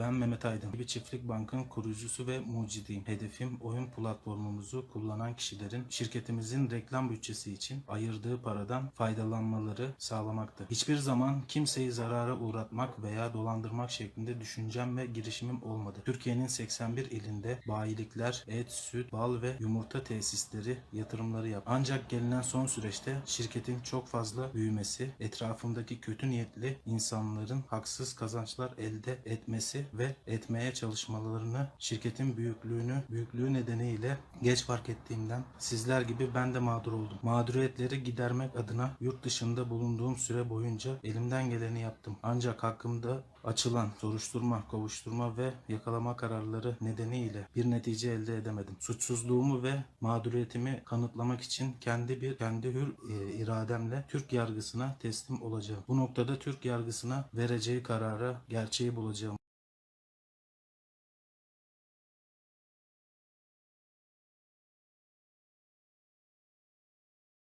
Ben Mehmet Aydın. Bir çiftlik bankın kurucusu ve mucidiyim. Hedefim oyun platformumuzu kullanan kişilerin şirketimizin reklam bütçesi için ayırdığı paradan faydalanmaları sağlamaktı. Hiçbir zaman kimseyi zarara uğratmak veya dolandırmak şeklinde düşüncem ve girişimim olmadı. Türkiye'nin 81 ilinde bayilikler, et, süt, bal ve yumurta tesisleri yatırımları yap. Ancak gelinen son süreçte şirketin çok fazla büyümesi, etrafımdaki kötü niyetli insanların haksız kazançlar elde etmesi ve etmeye çalışmalarını şirketin büyüklüğünü büyüklüğü nedeniyle geç fark ettiğimden sizler gibi ben de mağdur oldum. Mağduriyetleri gidermek adına yurt dışında bulunduğum süre boyunca elimden geleni yaptım. Ancak hakkımda açılan soruşturma, kovuşturma ve yakalama kararları nedeniyle bir netice elde edemedim. Suçsuzluğumu ve mağduriyetimi kanıtlamak için kendi bir kendi hür e, irademle Türk yargısına teslim olacağım. Bu noktada Türk yargısına vereceği karara gerçeği bulacağım.